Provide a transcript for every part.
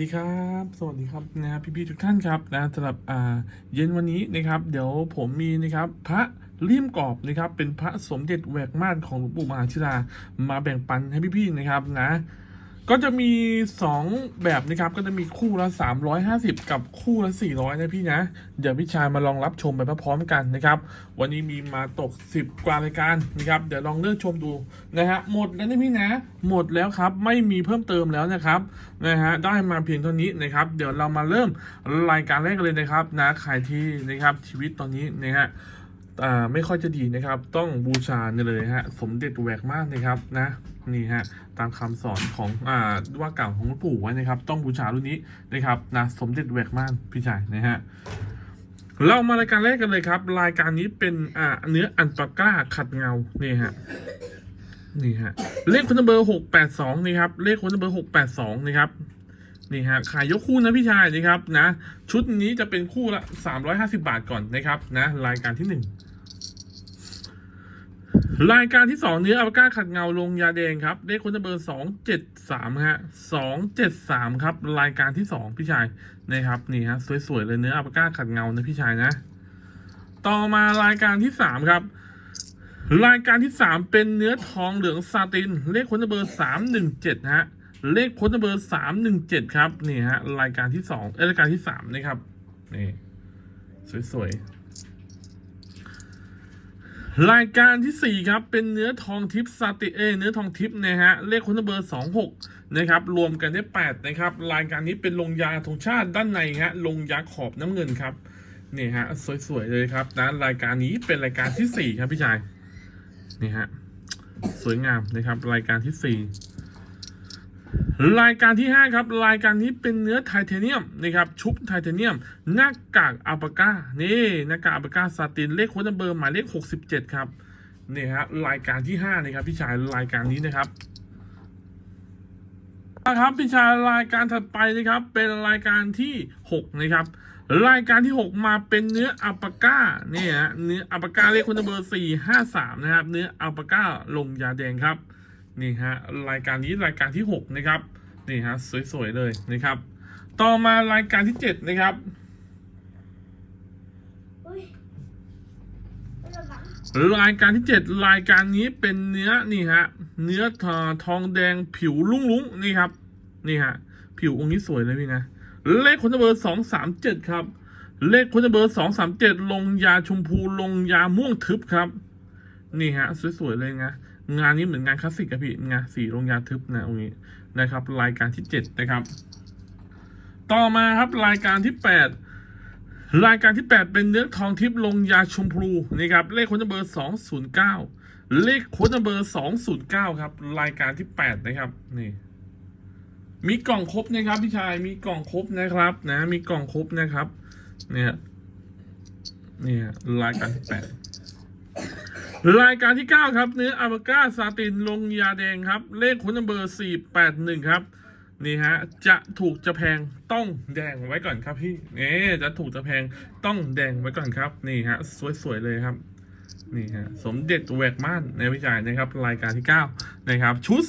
ดีครับ สวัสดีครับนะครับพี่ๆทุกท่านครับนะสำหรับอ่าเย็นวันนี้นะครับ เดี๋ยวผมมีนะครับพระเลี่ยมกรอบนะครับเป็นพระสมเด็จแหวกม่านของหลวงปู่มหาชิรามาแบ่งปันให้พี่ๆนะครับนะ ก็จะมี 2 แบบนะครับ ก็จะมีคู่ละ 350 กับคู่ละ 400 นะพี่นะ เดี๋ยวพี่ชายมาลองรับชมไปพร้อมๆกันนะครับ วันนี้มีมาตก 10 กว่ารายการนะครับ เดี๋ยวลองเลือกชมดูนะฮะ หมดแล้วนะพี่นะ หมดแล้วครับ ไม่มีเพิ่มเติมแล้วนะครับนะฮะ ได้มาเพียงเท่านี้นะครับ เดี๋ยวเรามาเริ่มรายการแรกกันเลยนะครับนะ ใครที่นะครับชีวิตตอนนี้นะฮะ ไม่ค่อยจะดีนะครับ ต้องบูชาเนี่ยเลยฮะสมเด็จแหวกมากนะครับนะนี่ฮะตามคำสอนของอ่าว่าเกล่าวของหลวงปู่ไว้นะครับ ต้องบูชารุ่นนี้นะครับนะสมเด็จแหวกม่านพี่ชายนะฮะเรามารายการแรกกันเลยครับ รายการนี้เป็นอ่าเนื้ออันปาก้าขัดเงานี่ฮะนี่ฮะเลขคนเบอร์หกแปดสองนี่ครับเลขคนเบอร์หกแปดสองนี่ครับนี่ฮะขายยกคู่นะพี่ชายนะครับนะ ชุดนี้จะเป็นคู่ละ 350 บาทก่อนนะครับนะรายการที่หนึ่ง รายการที่สองเนื้ออัลปาก้าขัดเงาลงยาแดงครับเลขคนเบอร์สองเจ็ดสามฮะสองเจ็ดสามครับ รายการที่สองพี่ชายนะครับนี่ฮะสวยๆเลยเนื้ออัลปาก้าขัดเงานะพี่ชายนะ ต่อมารายการที่สามครับ รายการที่สามเป็นเนื้อทองเหลืองซาติน เลขคนเบอร์สามหนึ่งเจ็ดฮะเลขคนเบอร์สามหนึ่งเจ็ดครับนี่ฮะรายการที่สองรายการที่สามนะครับนี่สวยๆ รายการที่สี่ครับเป็นเนื้อทองทิพย์ซาติเอเนื้อทองทิพนะฮะเลขคนเบอร์สองหกนะครับรวมกันได้แปดนะครับ รายการนี้เป็นลงยาธงชาติด้านในฮะลงยาขอบน้ำเงินครับนี่ฮะสวยๆเลยครับนะรายการนี้เป็นรายการที่สี่ครับพี่ชายนี่ฮะสวยงามนะครับรายการที่สี่ รายการที่ 5 ครับ รายการนี้เป็นเนื้อไทเทเนียมนะครับชุบไทเทเนียม หน้ากากอัลปาก้านี่หน้ากากอัลปาก้าซาตินเลขโค้ดเบอร์หมายเลข 67 ครับนี่ฮะรายการที่5นะครับพี่ชายรายการนี้นะครับนะครับพี่ชายรายการถัดไปนะครับเป็นรายการที่ 6 นะครับ รายการที่ 6 มาเป็นเนื้ออัลปาก้านี่ฮะเนื้ออัลปาก้าเลขโค้ดเบอร์453นะครับเนื้ออัลปาก้าลงยาแดงครับ นี่ฮะรายการนี้รายการที่ 6 นะครับนี่ฮะสวยๆเลยนะครับ ต่อมารายการที่ 7 นะครับอุ้ยไม่ระวังรายการที่ 7 รายการนี้เป็นเนื้อนี่ฮะเนื้อทอทองแดงผิวลุ้งๆนี่ครับนี่ฮะผิวองค์นี้สวยเลยพี่นะเลขคนเบอร์สองสามเจ็ดครับ เลขคนเบอร์สองสามเจ็ดลงยาชมพูลงยาม่วงทึบครับ นี่ฮะ สวยๆเลยนะ งานนี้เหมือนงานคลาสสิกอะพี่งานสีลงยาทึบนะองนี้นะครับ รายการที่เจ็ดนะครับ ต่อมาครับรายการที่แปดรายการที่ 8 เป็นเนื้อทองทิพย์ลงยาชมพูนี่ครับเลขค้ดเบอร์ 209 เลขค้ดเบอร์ 209 ครับ รายการที่ 8 นะครับนี่มีกล่องครบนะครับพี่ชายมีกล่องครบนะครับ นะ มีกล่องครบนะครับ เนี่ยเนี่ยรายการที่ 8 รายการที่ 9 ครับ เนื้ออาบาก้าซาตินลงยาแดงครับ เลขค้ดเบอร์ 481 ครับ นี่ฮะ จะถูกจะแพงต้องแดงไว้ก่อนครับพี่นี่จะถูกจะแพงต้องแดงไว้ก่อนครับ นี่ฮะ สวย ๆ เลยครับ นี่ฮะ สมเด็จแหวกม่านในพี่ชายนะครับ รายการที่ 9 นะครับ ชุด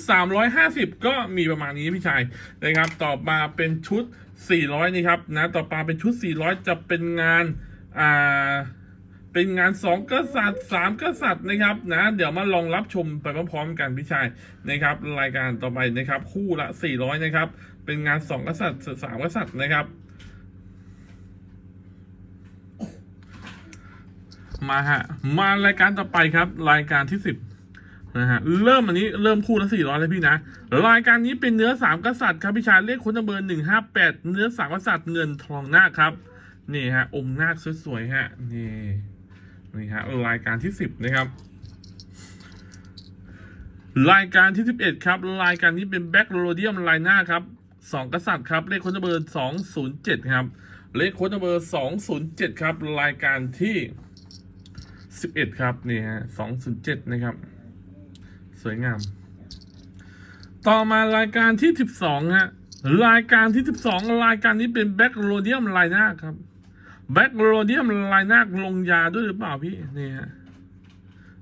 350 ก็มีประมาณนี้พี่ชายนะครับ ต่อมาเป็นชุด 400 นี่ครับนะ ต่อมาเป็นชุด 400 จะเป็นงาน อ่า เป็นงานสองกษัตริย์สามกษัตริย์นะครับนะเดี๋ยวมาลองรับชมไปพร้อมๆกันพี่ชายนะครับ รายการต่อไปนะครับ คู่ละ400นะครับ เป็นงานสองกษัตริย์สามกษัตริย์นะครับ มาฮะมารายการต่อไปครับ รายการที่สิบนะฮะเริ่มอันนี้เริ่มคู่ละสี่ร้อยเลยพี่นะรายการนี้เป็นเนื้อสามกษัตริย์ครับพี่ชายเลขคนเบอร์หนึ่งห้าแปดเนื้อสามกษัตริย์เงินทองนาคครับนี่ฮะองค์นาคสวยๆฮะนี่ นี่ฮะรายการที่สิบนะครับ รายการที่สิบเอ็ดครับ รายการนี้เป็นแบ็กโรเดียมไลน่าครับสองกษัตริย์ครับ เลขคนเบอร์สองศูนย์เจ็ดครับ เลขคนเบอร์สองศูนย์เจ็ดครับ รายการที่สิบเอ็ดครับนี่ฮะสองศูนย์เจ็ดนะครับ สวยงาม ต่อมารายการที่สิบสองฮะรายการที่สิบสองรายการนี้เป็นแบ็กโรเดียมไลน่าครับ แบ็กโรเดียมไลน่าลงยาด้วยหรือเปล่าพี่นี่ฮะ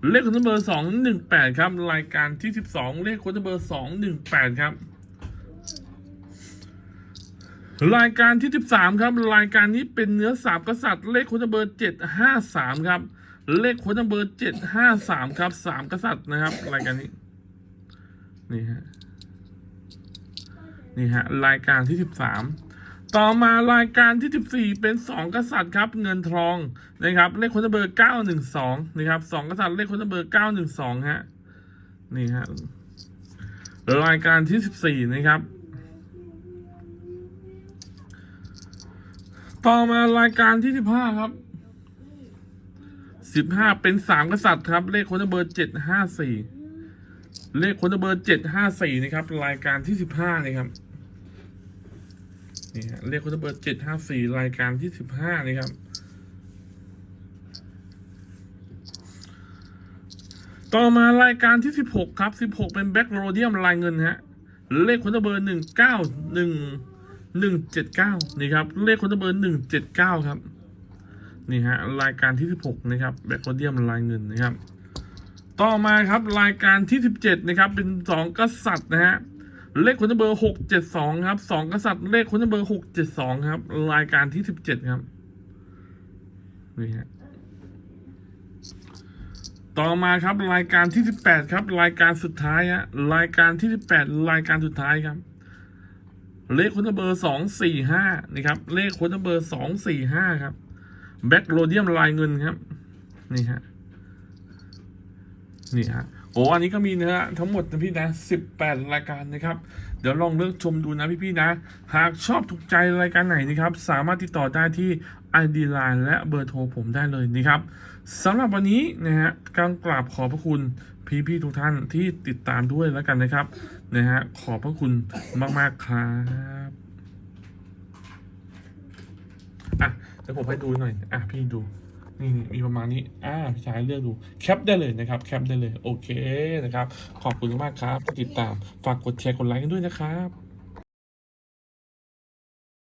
เลขคนเบอร์สองหนึ่งแปดครับ รายการที่สิบสองเลขคนเบอร์สองหนึ่งแปดครับ รายการที่13ครับ รายการนี้เป็นเนื้อสามกษัตริย์ เลขคนเบอร์753ครับ เลขคนเบอร์753ครับสามกษัตริย์นะครับ รายการนี้นี่ฮะนี่ฮะรายการที่13 ต่อมารายการที่ 14 เป็น 2 กษัตริย์ครับเงินทองนะครับเลขคนเบอร์ 912 นะครับสองกษัตริย์เลขคนเบอร์ 912 ฮะ นี่ฮะรายการที่ 14 นะครับ ต่อมารายการที่ 15 ครับ 15 เป็น 3 กษัตริย์ครับ เลขคนเบอร์ 754 เลขคนเบอร์ 754 นะครับ รายการที่ 15 นะครับ นี่ฮะเลขคนเบอร์754รายการที่15นะครับต่อมารายการที่ 16 ครับ 16 เป็นแบ็กโรเดียมลายเงินฮะ เลขคนเบอร์191 179 นี่ครับ เลขคนเบอร์ 179 ครับ นี่ฮะ รายการที่ 16 นะครับ แบ็กโรเดียมลายเงินนะครับ ต่อมาครับรายการที่ 17 นะครับ เป็น 2 กษัตริย์นะฮะ เลขคนเบอร์672ครับ2กษัตริย์เลขคนเบอร์672ครับ รายการที่17ครับนี่ฮะต่อมาครับรายการที่18ครับ รายการสุดท้ายฮะรายการที่18รายการสุดท้ายครับ เลขคนเบอร์245นี่ครับ เลขคนเบอร์245ครับแบ็กโรเดียมลายเงินครับ นี่ฮะนี่ฮะ อ้อันนี้ก็มีเนะฮะทั้งหมดนะพี่นะ 18 รายการนะครับ เดี๋ยวลองเลือกชมดูนะพี่ๆนะ หากชอบถูกใจรายการไหนนะครับ สามารถติดต่อได้ที่ ID Line และเบอร์โทรผมได้เลยนะครับสำหรับวันนี้นะฮะการกราบขอบพระคุณพี่ๆทุกท่านที่ติดตามด้วยแล้วกันนะครับนะฮะขอบพระคุณมากๆครับอะเดี๋ยวผมให้ดูหน่อยอะพี่ดู นี่มีประมาณนี้ อ่าพี่ชายเลือกดู แคปได้เลยนะครับ แคปได้เลย โอเคนะครับ ขอบคุณมากครับที่ติดตาม ฝากกดแชร์ กดไลค์กันด้วยนะครับ